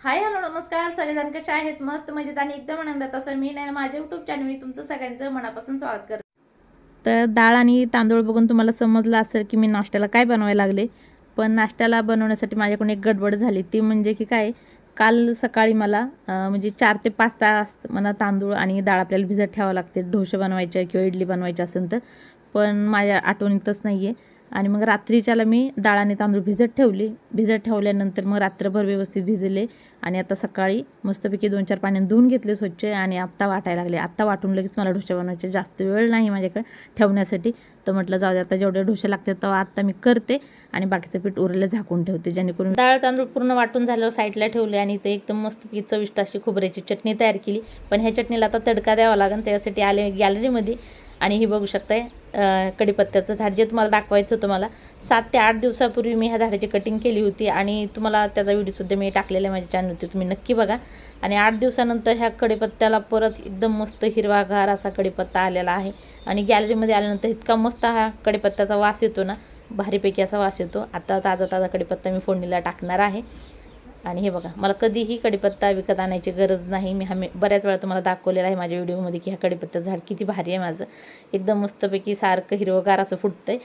Hi hello नमस्कार. सगळेजण कसे आहेत? मस्त मजेत आणि एकदम आनंदात. असं मी नाही माझ्या युट्यूब चॅनल मी तुमचं सगळ्यांचं मनापासून स्वागत करते. तर डाळ आणि तांदूळ बघून तुम्हाला समजलं असेल की मी नाश्त्याला काय बनवायला लागले. पण नाश्त्याला बनवण्यासाठी माझ्याकडून एक गडबड झाली. ती म्हणजे की काय काल सकाळी मला म्हणजे चार ते पाच तास मला तांदूळ आणि डाळ आपल्याला भिजत ठेवावं लागते. ढोसे बनवायचे किंवा इडली बनवायची असेल तर. पण माझ्या आठवणीतच नाही आहे आणि मग रात्रीच्याला मी डाळाने तांदूळ भिजत ठेवले. भिजत ठेवल्यानंतर मग रात्रभर व्यवस्थित भिजले आणि आता सकाळी मस्तपैकी दोन चार पाण्याने धुवून घेतले स्वच्छ आणि आत्ता वाटायला लागले. आत्ता वाटून लगेच मला ढोसे बनवायचे. जास्त वेळ नाही माझ्याकडे ठेवण्यासाठी. तर म्हटलं जाऊ दे आता जेवढे ढोसे लागतात तेव्हा आत्ता मी करते आणि बाकीचं पीठ उरलेलं झाकून ठेवते. जेणेकरून डाळ तांदूळ पूर्ण वाटून झाल्यावर साईडला ठेवले आणि ते एकदम मस्तपैकी चविष्ट अशी खोबऱ्याची चटणी तयार केली. पण ह्या चटणीला आता तडका द्यावा लागेल. त्यासाठी आले गॅलरीमध्ये आणि ही बघू शकताय कडीपत्त्याचं झाड जे तुम्हाला दाखवायचं होतं मला. सात ते आठ दिवसापूर्वी मी ह्या झाडाची कटिंग केली होती आणि तुम्हाला त्याचा व्हिडिओसुद्धा मी टाकलेला आहे माझ्या चॅनलवरती तुम्ही नक्की बघा. आणि आठ दिवसानंतर ह्या कडीपत्त्याला परत एकदम मस्त हिरवागार असा कडीपत्ता आलेला आहे. आणि गॅलरीमध्ये आल्यानंतर इतका मस्त हा कडीपत्त्याचा वास येतो ना. भारीपैकी असा वास येतो. आता ताजा ताजा कडीपत्ता मी फोडणीला टाकणार आहे. आणि हे बघा मला कधीही कडीपत्ता विकत आणायची गरज नाही. मी हमी बऱ्याच वेळा तुम्हाला दाखवलेला आहे माझ्या व्हिडिओमध्ये की ह्या कडीपत्ता झाड किती भारी आहे माझं. एकदम मस्तपैकी सारखं हिरवगार असं आहे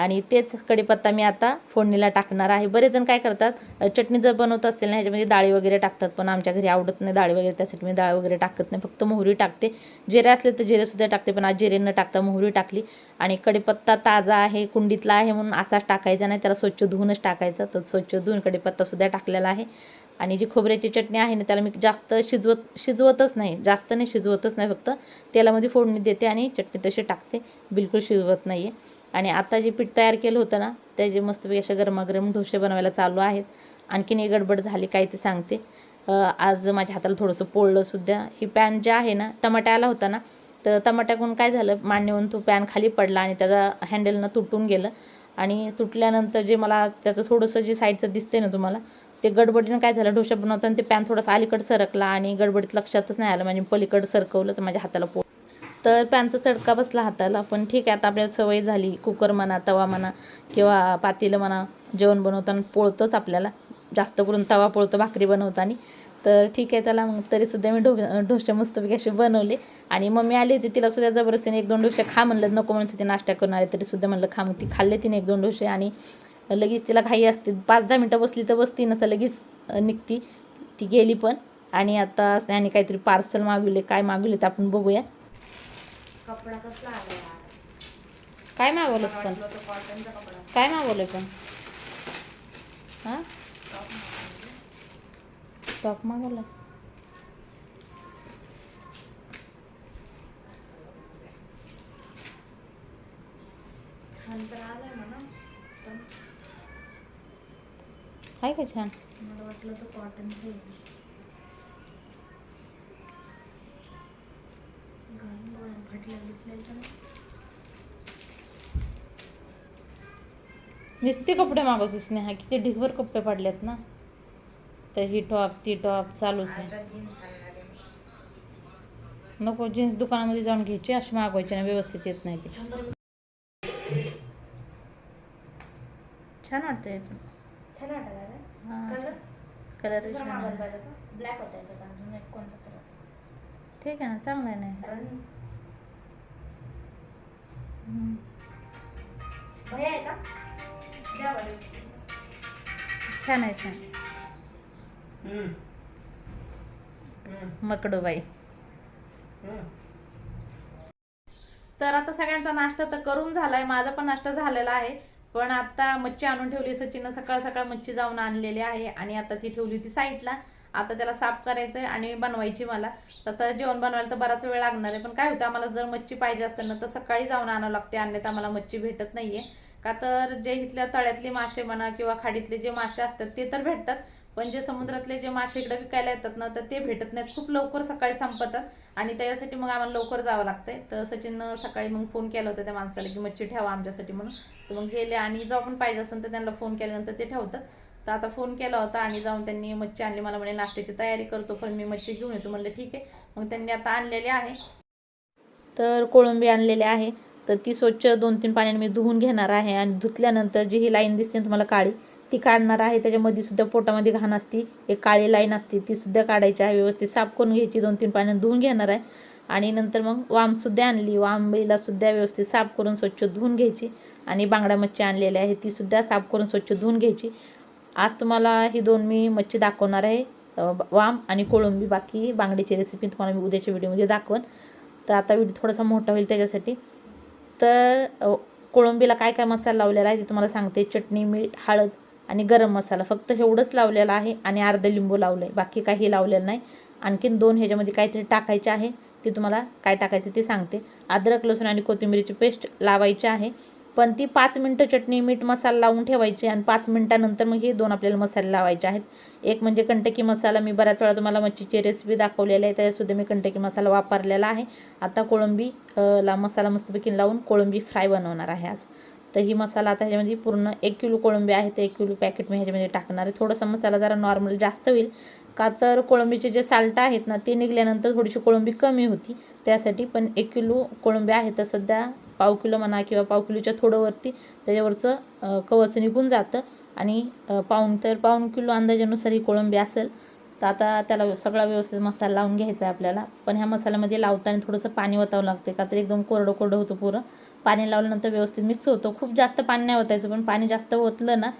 आणि तेच कढीपत्ता मी आता फोडणीला टाकणार आहे. बरेच जण काय करतात चटणी जर बनवत असतील ना ह्याच्यामध्ये डाळी वगैरे टाकतात पण आमच्या घरी आवडत नाही डाळी वगैरे त्यासाठी मी डाळ वगैरे टाकत नाही. फक्त मोहरी टाकते. जिरे असले तर जिरेसुद्धा टाकते पण आज जिरे न टाकता मोहरी टाकली. आणि कढीपत्ता ताजा आहे कुंडीतला आहे म्हणून असाच टाकायचा नाही त्याला स्वच्छ धुवूनच टाकायचा. तर स्वच्छ धुवून कढीपत्तासुद्धा टाकलेला आहे. आणि जी खोबऱ्याची चटणी आहे ना त्याला मी जास्त शिजवत शिजवतच नाही. जास्त नाही शिजवतच नाही फक्त. तेलामध्ये फोडणी देते आणि चटणी तशी टाकते. बिलकुल शिजवत नाही आहे आणि आता जे पीठ तयार केलं होतं ना त्याचे मस्तपैकी असे गरमागरम ढोसे बनवायला चालू आहेत. आणखीन एक गडबड झाली काय ते सांगते. आज माझ्या हाताला थोडंसं पोळलं सुद्धा. ही पॅन जे आहे ना टमाट्याला आला होता ना तर टमाट्याकडून काय झालं मांडणीवरून तो पॅन खाली पडला आणि त्याचा हँडलनं तुटून गेलं. आणि तुटल्यानंतर जे मला त्याचं थोडंसं जे साईडचं दिसते ना तुम्हाला ते गडबडीनं काय झालं ढोसा बनवताना ते पॅन थोडंसं अलीकडं सरकला आणि गडबडीत लक्षातच नाही आलं. म्हणजे पलीकडं सरकवलं तर माझ्या हाताला पो तर पॅनचा चटका बसला हाताला पण ठीक आहे आता आपल्याला सवय झाली कुकर म्हणा तवा म्हणा किंवा पातेलं म्हणा जेवण बनवताना पोळतंच आपल्याला. जास्त करून तवा पोळतो भाकरी बनवताना. तर ठीक आहे त्याला मग तरीसुद्धा मी ढो ढोसे मस्तपैकी असे बनवले. आणि मम्मी आली होती तिला सुद्धा जबरदस्तीने एक दोन डोसे खा म्हणलं नको म्हणत होती नाश्ता करून आले तरीसुद्धा म्हणलं खा मग ती खाल्ले तिने एक दोन डोसे. आणि लगेच तिला घाई असते पाच दहा मिनटं बसली तर बसती नसं लगेच निघती. ती गेली पण. आणि आता स्नेहाने काहीतरी पार्सल मागवले काय मागवले ते आपण बघूया. कपडा कसला आला काय मागवलंस पण? कॉटनचा कपडा. काय मागवलं पण? हां? टॉप मागवलं छान तर आलाय म्हणा पण आहे का छान? मला वाटलं तो कॉटनचा नुसते कपडे मागवतेस स्नेहा किती ढिगभर कपडे पडलेत ना. तर ही टॉप ती टॉप चालूच आहे. आहे. नको जीन्स दुकानामध्ये जाऊन घ्यायची अशी मागवायची ना व्यवस्थित येत नाही ती. छान छान वाटत आहे हां. कलर? कलर दुसरा छान मागवायला आहे. पाहिजे का ब्लॅक होता याच्यात अजून एक कोणता तर होता. ठीक आहे ना चांगलं आहे ना कारण हम्म. भैया आहे का? द्या बरं. छान आहेस ना मकडूबाई. तर आता सगळ्यांचा नाश्ता तर करून झालाय माझा पण नाश्ता झालेला आहे. पण आता मच्छी आणून ठेवली सचिननं सकाळ सकाळ मच्छी जाऊन आणलेली आहे आणि आता ती ठेवली होती साईडला आता त्याला साफ करायचं आहे आणि बनवायची मला. तर आता जेवण बनवायला तर बराच वेळ लागणार आहे. पण काय होतं आम्हाला जर मच्छी पाहिजे असेल ना तर सकाळी जाऊन आणावं लागते. अन्यथा आम्हाला मच्छी भेटत नाहीये. का तर जे इथल्या तळ्यातले मासे म्हणा किंवा खाडीतले जे मासे असतात ते तर भेटतात. पण जे समुद्रातले जे मासे इकडे विकायला येतात ना तर ते भेटत नाहीत. खूप लवकर सकाळी संपतात आणि त्याच्यासाठी मग आम्हाला लवकर जावं लागतंय. तर सचिननं सकाळी मग फोन केला होता त्या माणसाला की मच्छी ठेवा आमच्यासाठी म्हणून. तर मग गेले आणि जो आपण पाहिजे असेल तर त्यांना फोन केल्यानंतर ते ठेवतात. तर आता फोन केला होता आणि जाऊन त्यांनी मच्छी आणली. मला म्हणे नाश्त्याची तयारी करतो पण मी मच्छी घेऊन येतो. म्हणलं ठीक आहे. मग त्यांनी आता आणलेली आहे. तर कोळंबी आणलेली आहे. तर ती स्वच्छ दोन तीन पाण्याने मी धुवून घेणार आहे. आणि धुतल्यानंतर जी ही लाईन दिसते तुम्हाला काळी ती काढणार आहे. त्याच्यामध्ये सुद्धा पोटामध्ये घाण असती. एक काळी लाईन असते ती सुद्धा काढायची आहे. व्यवस्थित साफ करून घ्यायची. दोन तीन पाण्याने धुवून घेणार आहे. आणि नंतर मग वामसुद्धा आणली. वांबळीला सुद्धा व्यवस्थित साफ करून स्वच्छ धुवून घ्यायची. आणि बांगडा मच्छी आणलेली आहे. ती सुद्धा साफ करून स्वच्छ धुवून घ्यायची. आज तुम्हाला ही दोन मी मच्छी दाखवणार आहे. वाम आणि कोळंबी. बाकी बांगडीची रेसिपी तुम्हाला मी उद्याच्या व्हिडिओमध्ये दाखवन. तर आता व्हिडिओ थोडासा मोठा होईल त्याच्यासाठी. तर कोळंबीला काय काय मसाला लावलेला आहे ते तुम्हाला सांगते. चटणी मीठ हळद आणि गरम मसाला. फक्त एवढंच लावलेलं आहे आणि अर्धं लिंबू लावलं. आहे बाकी काही लावलेलं नाही. आणखीन दोन ह्याच्यामध्ये काहीतरी टाकायचे आहे. ते तुम्हाला काय टाकायचं ते सांगते. अद्रक लसूण आणि कोथिंबीरीची पेस्ट लावायची आहे. पण ती पाच मिनटं चटणी मीठ मसाला लावून ठेवायची आणि पाच मिनटानंतर मग हे दोन आपल्याला मसाले लावायचे आहेत. एक म्हणजे कंटकी मसाला मी बऱ्याच वेळा तुम्हाला मच्छीची रेसिपी दाखवलेली आहे त्यासुद्धा मी कंटकी मसाला वापरलेला आहे. आता कोळंबी ला मसाला मस्तपैकी लावून कोळंबी फ्राय बनवणार आहे आज. तर ही मसाला आता ह्याच्यामध्ये पूर्ण एक किलो कोळंबी आहे तर एक किलो पॅकेट मी ह्याच्यामध्ये टाकणार आहे. थोडासा मसाला जरा नॉर्मल जास्त होईल. का तर कोळंबीचे जे साल्ट आहेत ना ते निघल्यानंतर थोडीशी कोळंबी कमी होती. त्यासाठी पण एक किलो कोळंबी आहे तर सध्या पाव किलो म्हणा किंवा पाव किलोच्या थोडं वरती त्याच्यावरचं कवच निघून जातं. आणि अ, पाऊण तर पाऊण किलो अंदाजानुसार ही कोळंबी असेल तर आता त्याला सगळा व्यवस्थित मसाला लावून घ्यायचा आहे आपल्याला. पण ह्या मसाल्यामध्ये लावताना थोडंसं पाणी ओतावं लागते का तर एकदम कोरडं कोरडं होतं पुरं. पाणी लावल्यानंतर व्यवस्थित मिक्स होतो. खूप जास्त पाणी नाही ओतायचं पण पाणी जास्त ओतलं ना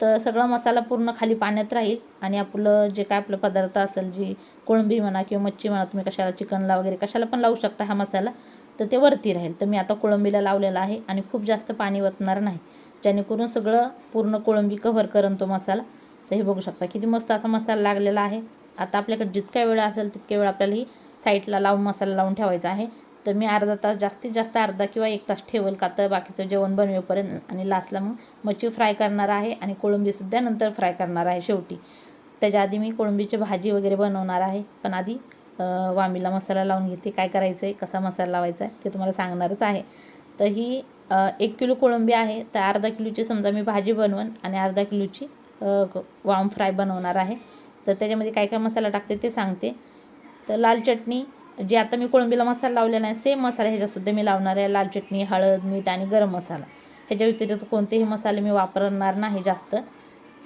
तर सगळा मसाला पूर्ण खाली पाण्यात राहील. आणि आपलं जे काय आपलं पदार्थ असेल जी कोळंबी म्हणा किंवा मच्छी म्हणा तुम्ही कशाला चिकनला वगैरे कशाला पण लावू शकता हा मसाला. तर ते वरती राहील. तर मी आता कोळंबीला लावलेलं आहे आणि खूप जास्त पाणी वतणार नाही. जेणेकरून सगळं पूर्ण कोळंबी कव्हर करून तो मसाला. तर हे बघू शकता किती मस्त असा मसाला लागलेला आहे. आता आपल्याकडे जितक्या वेळ असेल तितक्या वेळ आपल्याला ही साईडला लावून मसाला लावून ठेवायचा आहे. तर मी अर्धा तास जास्तीत जास्त अर्धा किंवा एक तास ठेवेल का तर बाकीचं जेवण बनवेपर्यंत आणि लास्टला मग मच्छी फ्राय करणार आहे आणि कोळंबीसुद्धा नंतर फ्राय करणार आहे शेवटी. त्याच्या आधी मी कोळंबीची भाजी वगैरे बनवणार आहे. पण आधी वामीला मसाला लावून घेते. काय करायचं आहे कसा मसाला लावायचा आहे? ते तुम्हाला सांगणारच आहे. तर ही एक किलो कोळंबी आहे. तर अर्धा किलोची समजा मी भाजी बनवन आणि अर्धा किलोची वाम फ्राय बनवणार आहे. तर त्याच्यामध्ये काय काय मसाला टाकते ते सांगते. तर लाल चटणी जी आता मी कोळंबीला मसाला लावलेला आहे सेम मसाला ह्याच्यासुद्धा मी लावणार आहे. लाल चटणी हळद मीठ आणि गरम मसाला. ह्याच्या व्यतिरिक्त कोणतेही मसाले मी वापरणार नाही जास्त.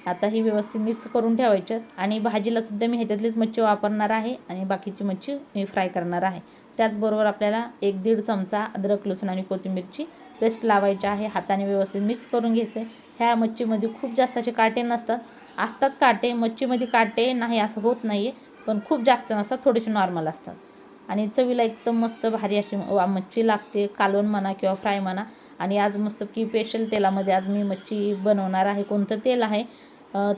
आता ही व्यवस्थित मिक्स करून ठेवायच्यात. आणि भाजीलासुद्धा मी ह्याच्यातलीच मच्छी वापरणार आहे आणि बाकीची मच्छी मी फ्राय करणार आहे. त्याचबरोबर आपल्याला एक दीड चमचा अद्रक लसूण आणि कोथिंबीरची पेस्ट लावायची आहे. हाताने व्यवस्थित मिक्स करून घ्यायचं. आहे ह्या मच्छीमध्ये खूप जास्त असे काटे नसतात. असतात काटे मच्छीमध्ये काटे नाही असं होत नाही आहे पण खूप जास्त नसतात थोडेसे नॉर्मल असतात. आणि चवीला एकदम मस्त भारी अशी वा मच्छी लागते कालवण म्हणा किंवा फ्राय म्हणा. आणि आज मस्त की स्पेशल तेलामध्ये आज मी मच्छी बनवणार आहे. कोणतं तेल आहे?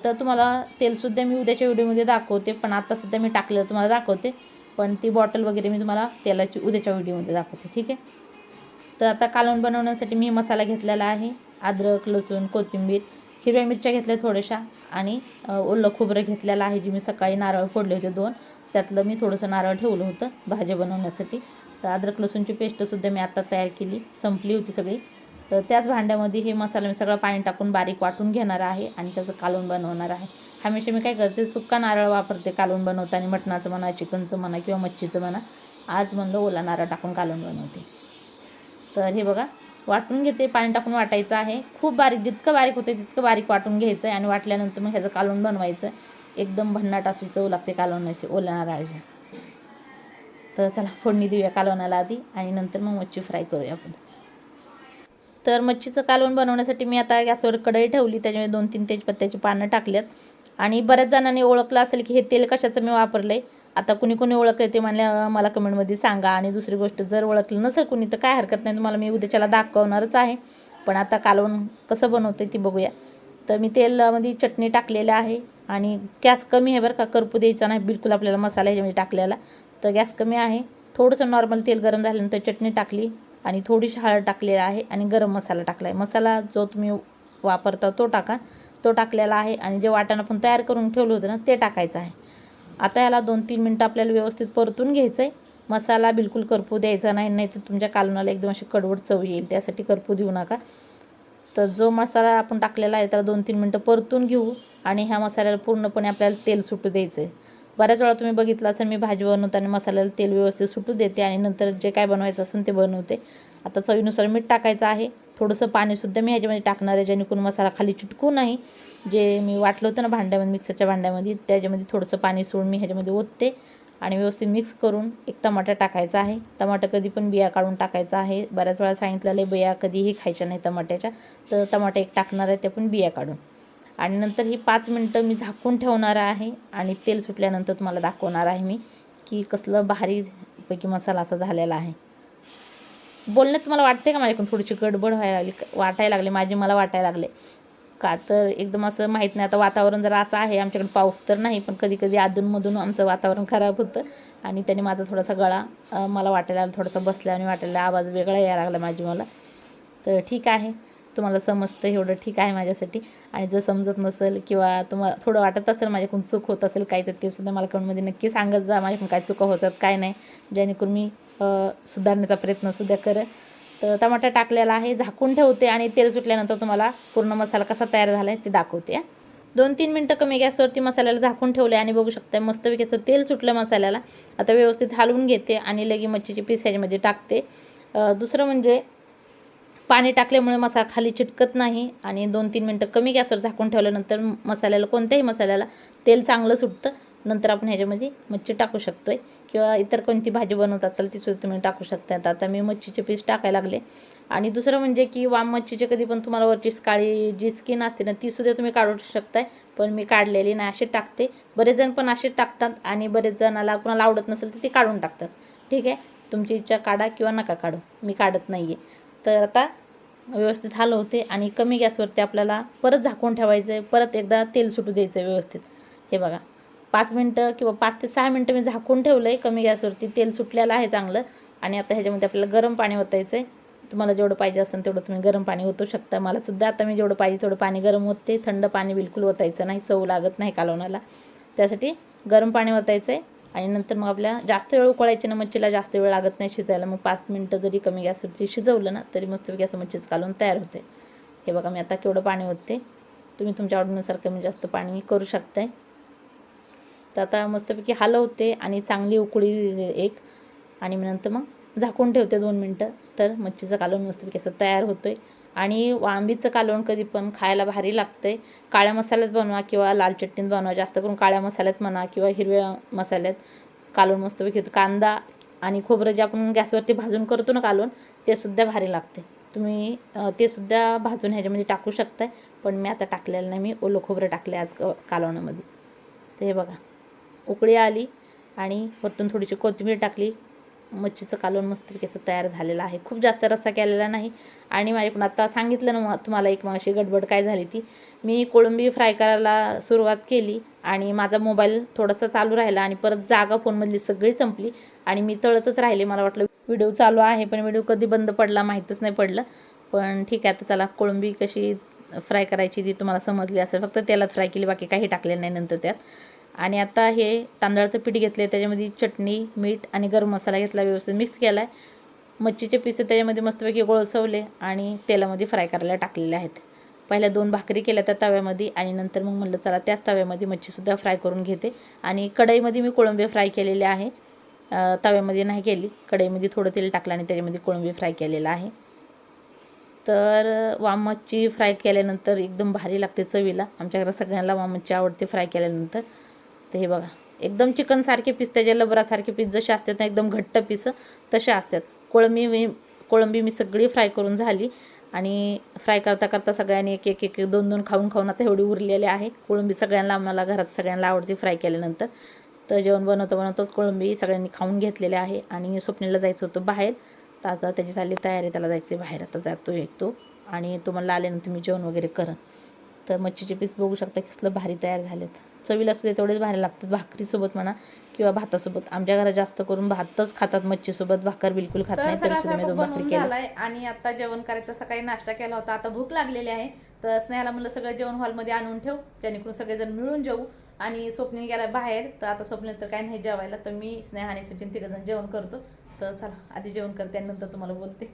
तर तुम्हाला तेलसुद्धा मी उद्याच्या व्हिडिओमध्ये दाखवते पण आता सध्या मी टाकलेलं तुम्हाला दाखवते. पण ती बॉटल वगैरे मी तुम्हाला तेलाची उद्याच्या व्हिडिओमध्ये दाखवते ठीक आहे? तर आता कालवण बनवण्यासाठी मी मसाला घेतलेला आहे अद्रक लसूण कोथिंबीर हिरव्या मिरच्या घेतल्या थोड्याशा आणि ओलं खोबरं घेतलेलं आहे जे मी सकाळी नारळ फोडले होते दोन. त्यातलं मी थोडंसं नारळ ठेवलं होतं भाज्या बनवण्यासाठी. तर अद्रक लसूणची पेस्टसुद्धा मी आता तयार केली संपली होती सगळी. तर त्याच भांड्यामध्ये हे मसाला मी सगळं पाणी टाकून बारीक वाटून घेणार आहे आणि त्याचं कालवण बनवणार आहे. हमेशा मी काय करते सुक्का नारळ वापरते कालवण बनवताना मटणाचं म्हणा चिकनचं म्हणा किंवा मच्छीचं म्हणा. आज म्हणलं ओला नारळ टाकून कालवण बनवते. तर हे बघा वाटून घेते पाणी टाकून वाटायचं आहे. खूप बारीक जितकं बारीक होते तितकं बारीक वाटून घ्यायचं आहे आणि वाटल्यानंतर मग ह्याचं कालवण बनवायचं. एकदम भन्नाट अशी चव लागते कालवणाची ओल्या नारळाच्या तर चला फोडणी देऊया कालवणाला आधी आणि नंतर मग मच्छी फ्राय करूया आपण. तर मच्छीचं कालवण बनवण्यासाठी मी आता गॅसवर कढई ठेवली त्याच्यामध्ये दोन तीन तेजपत्त्याची पानं टाकल्यात. आणि बऱ्याच जणांनी ओळखलं असेल की हे तेल कशाचं मी वापरलं आहे आता कुणी कुणी ओळखलं ते म्हणल्या मला कमेंटमध्ये सांगा. आणि दुसरी गोष्ट जर ओळखलं नसेल कुणी तर काय हरकत नाही तुम्हाला मी उद्याच्याला दाखवणारच आहे. पण आता कालवण कसं बनवते ती बघूया. तर मी तेलामध्ये चटणी टाकलेली आहे आणि गॅस कमी आहे बरं का करपू द्यायचा नाही बिलकुल आपल्याला मसाला ह्याच्यामध्ये टाकलेला. तर गॅस कमी आहे. थोडंसं नॉर्मल तेल गरम झाल्यानंतर चटणी टाकली. आणि थोडीशी हळद टाकलेली आहे आणि गरम मसाला टाकला आहे मसाला जो तुम्ही वापरता तो टाका. तो टाकलेला आहे आणि जे वाटण आपण तयार करून ठेवलं होतं ना ते टाकायचं आहे. आता याला दोन तीन मिनटं आपल्याला व्यवस्थित परतून घ्यायचं आहे मसाला बिलकुल करपू द्यायचा नाही नाही तर तुमच्या कालवणाला एकदम अशी कडवट चव येईल त्यासाठी करपू देऊ नका. तर जो मसाला आपण टाकलेला आहे त्याला दोन तीन मिनटं परतून घेऊ आणि ह्या मसाल्याला पूर्णपणे आपल्याला तेल सुटू द्यायचं आहे बऱ्याच वेळा तुम्ही बघितलं असेल मी भाजी बनवताना मसाल्याला तेल व्यवस्थित सुटू देते आणि नंतर जे काय बनवायचं असेल ते बनवते. आता चवीनुसार मीठ टाकायचं आहे. थोडंसं पाणीसुद्धा मी ह्याच्यामध्ये टाकणार आहे जेणेकरून मसाला खाली चिटकू नाही. जे मी वाटलं होतं ना भांड्यामध्ये मिक्सरच्या भांड्यामध्ये त्याच्यामध्ये थोडंसं पाणी सोडून मी ह्याच्यामध्ये ओतते आणि व्यवस्थित मिक्स करून एक टमाटा टाकायचा आहे. टमाटर कधी पण बिया काढून टाकायचा आहे. बऱ्याच वेळा सांगितलेलं आहे बिया कधीही खायच्या नाही टमाट्याच्या. तर टमाटा एक टाकणार आहे ते पण बिया काढून. आणि नंतर ही पाच मिनटं मी झाकून ठेवणार आहे आणि तेल सुटल्यानंतर तुम्हाला दाखवणार आहे मी की कसलं भारीपैकी मसाला असा झालेला आहे. बोलण्यात तुम्हाला वाटते का माझ्याकडून थोडीशी गडबड व्हायला लागली? वाटायला लागले माझे मला वाटायला लागले. का तर एकदम असं माहीत नाही आता वातावरण जरा असं आहे आमच्याकडे पाऊस तर नाही पण कधी कधी अधूनमधून आमचं वातावरण खराब होतं आणि त्याने माझा थोडासा गळा मला वाटायला थोडासा बसला आणि वाटायला आवाज वेगळा यायला लागला माझी मला. तर ठीक आहे. तुम्हाला समजतं एवढं ठीक आहे माझ्यासाठी. आणि जर समजत नसेल किंवा तुम्हाला थोडं वाटत असेल माझ्याकडून चूक होत असेल काही तर ते सुद्धा मला कमेंटमध्ये नक्की सांगत जा. माझ्याकडून काय चुका होतात काय नाही. जेणेकरून मी सुधारण्याचा प्रयत्नसुद्धा करेन. तर टमाटा टाकलेला आहे झाकून ठेवते आणि तेल सुटल्यानंतर तुम्हाला पूर्ण मसाला कसा तयार झाला आहे ते दाखवते दोन तीन मिनटं कमी गॅसवरती मसाल्याला झाकून ठेवले आणि बघू शकता मस्तपैकी असं तेल सुटलं मसाल्याला. आता व्यवस्थित हलवून घेते आणि लगे मच्छीची पीस ह्याच्यामध्ये टाकते. दुसरं म्हणजे पाणी टाकल्यामुळे मसाला खाली चिटकत नाही आणि दोन तीन मिनटं कमी गॅसवर झाकून ठेवल्यानंतर मसाल्याला कोणत्याही मसाल्याला तेल चांगलं सुटतं. नंतर आपण ह्याच्यामध्ये मच्छी टाकू शकतो आहे किंवा इतर कोणती भाजी बनवत असाल तीसुद्धा तुम्ही टाकू शकता. आता आता मी मच्छीचे पीस टाकायला लागले. आणि दुसरं म्हणजे की वाम मच्छीचे कधी पण तुम्हाला वरची काळी जी स्किन असते ना तीसुद्धा तुम्ही काढू शकताय. पण मी काढलेली नाही असे टाकते. बरेच जण पण असे टाकतात आणि बरेच जणाला कुणाला आवडत नसेल तर ती काढून टाकतात. ठीक आहे? तुमची इच्छा काढा किंवा नका काढू. मी काढत नाही आहे तर आता व्यवस्थित हलवते आणि कमी गॅसवरती आपल्याला परत झाकून ठेवायचं आहे परत एकदा तेल सुटू द्यायचं आहे व्यवस्थित. हे बघा पाच मिनटं किंवा पाच ते सहा मिनटं मी झाकून ठेवलं आहे कमी गॅसवरती तेल सुटलेलं आहे चांगलं आणि आता ह्याच्यामध्ये आपल्याला गरम पाणी ओतायचं आहे. तुम्हाला जेवढं पाहिजे असेल तेवढं तुम्ही गरम पाणी ओतू शकता. मला सुद्धा आता मी जेवढं पाहिजे तेवढं पाणी गरम होते थंड पाणी बिलकुल ओतायचं नाही चव लागत नाही कालवणाला. त्यासाठी गरम पाणी ओतायचं आहे. आणि नंतर मग आपल्या जास्त वेळ उकळायची ना मच्छीला जास्त वेळ लागत नाही शिजायला. मग पाच मिनटं जरी कमी गॅसवरती शिजवलं ना तरी मस्तपैकी असं मच्छीच कालवून तयार होते. हे बघा मी आता केवढं पाणी होते तुम्ही तुमच्या आवडीनुसार कमी जास्त पाणी करू शकताय. तर आता मस्तपैकी हलवते आणि चांगली उकळी एक. आणि नंतर मग झाकून ठेवते दोन मिनटं. तर मच्छीचं कालवण मस्तपैकी असं तयार होतो आहे आणि वांबीचं कालवण कधी पण खायला भारी लागतं आहे काळ्या मसाल्यात बनवा किंवा लाल चटणीत बनवा जास्त करून काळ्या मसाल्यात म्हणा किंवा हिरव्या मसाल्यात कालवण मस्तपैकी होतं कांदा आणि खोबरं जे आपण गॅसवरती भाजून करतो ना कालवण ते सुद्धा भारी लागते तुम्ही ते सुद्धा भाजून ह्याच्यामध्ये टाकू शकताय पण मी आता टाकलेलं नाही. मी ओलं खोबरं टाकले आज क- कालवणामध्ये. तर हे बघा उकळी आली आणि वरतून थोडीशी कोथिंबीर टाकली. मच्छीचं कालवण मस्तपैकी असं तयार झालेलं आहे. खूप जास्त रस्सा केलेला नाही. आणि माझ्याकडून आता सांगितलं ना मग तुम्हाला एक मागाशी गडबड काय झाली ती. मी कोळंबी फ्राय करायला सुरुवात केली आणि माझा मोबाईल थोडासा चालू राहिला आणि परत जागा फोनमधली सगळी संपली आणि मी तळतच राहिले. मला वाटलं व्हिडिओ चालू आहे पण व्हिडिओ कधी बंद पडला माहीतच नाही पडलं. पण ठीक आहे आता चला कोळंबी कशी फ्राय करायची ती तुम्हाला समजली असेल. फक्त तेलात फ्राय केली बाकी काही टाकले नाही नंतर त्यात. आणि आता हे तांदळाचं पीठ घेतलं आहे त्याच्यामध्ये चटणी मीठ आणि गरम मसाला घेतला व्यवस्थित मिक्स केला आहे मच्छीचे पीस त्याच्यामध्ये मस्तपैकी गोळसवले आणि तेलामध्ये फ्राय करायला टाकलेले आहेत. पहिल्या दोन भाकरी केल्या त्या तव्यामध्ये आणि नंतर मग म्हणलं चला त्याच तव्यामध्ये मच्छीसुद्धा फ्राय करून घेते. आणि कढईमध्ये मी कोळंबी फ्राय केलेले आहे. तव्यामध्ये नाही केली. कढईमध्ये थोडं तेल टाकलं आणि त्याच्यामध्ये कोळंबी फ्राय केलेलं आहे. तर वाम मच्छी फ्राय केल्यानंतर एकदम भारी लागते चवीला. आमच्या घरात सगळ्यांना वाम मच्छी आवडते फ्राय केल्यानंतर. तर हे बघा. एकदम चिकनसारखे पीस त्याच्या लबरासारखे पीस जसे असतात ना एकदम घट्ट पीस तसे असतात. कोळंबी मी कोळंबी मी सगळी फ्राय करून झाली. आणि फ्राय करता करता सगळ्यांनी एक एक एक दोन दोन खाऊन खाऊन आता एवढी उरलेली आहे. कोळंबी सगळ्यांना आम्हाला घरात सगळ्यांना आवडते फ्राय केल्यानंतर. तर जेवण बनवता बनवताच कोळंबी सगळ्यांनी खाऊन घेतलेले आहे. आणि स्वप्नीला जायचं होतं बाहेर. तर आता त्याची चालली तयारी त्याला जायचं आहे बाहेर. आता जातो येतो. आणि तुम्हाला आल्यानंतर मी जेवण वगैरे करेन. तर मच्छीचे पीस बघू शकता कसलं भारी तयार झालेत. चवीला सुद्धा तेवढेच भारी लागतात. भाकरीसोबत म्हणा किंवा भातासोबत. आमच्या घरात जास्त करून भातच खातात मच्छीसोबत. भाकर बिलकुल खात नाही तरी सगळा सुद्धा मी दोन भाकरी आणि आता जेवण करायचं सकाळी नाश्ता केला होता. आता भूक लागलेली आहे. तर स्नेहाला म्हणलं सगळं जेवण हॉलमध्ये आणून ठेव. जेणेकरून सगळेजण मिळून जेवू आणि स्वप्नील गेला बाहेर. तर आता स्वप्नील तर काय नाही जेवायला. तर मी स्नेहा आणि सचिन तिघजण जेवण करतो. तर चला आधी जेवण करते आणि नंतर तुम्हाला बोलते.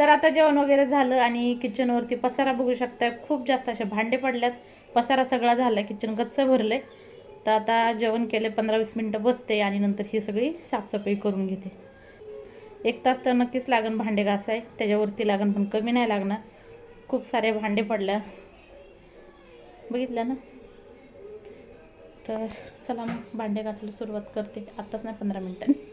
तर आता जेवण वगैरे झालं आणि किचनवरती पसारा बघू शकताय. खूप जास्त असे भांडे पडल्यात. पसारा सगळा झाला किचन गच्च आहे तर आता जेवण केले पंधरा वीस मिनटं बसते आणि नंतर ही सगळी साफसफाई करून घेते. एक तास तर नक्कीच लागन भांडे घासाय. त्याच्यावरती लागन पण कमी नाही लागणार. खूप सारे भांडे पडल्या. बघितलं ना? तर चला मग भांडे घासायला सुरुवात करते. आत्ताच नाही पंधरा मिनटांनी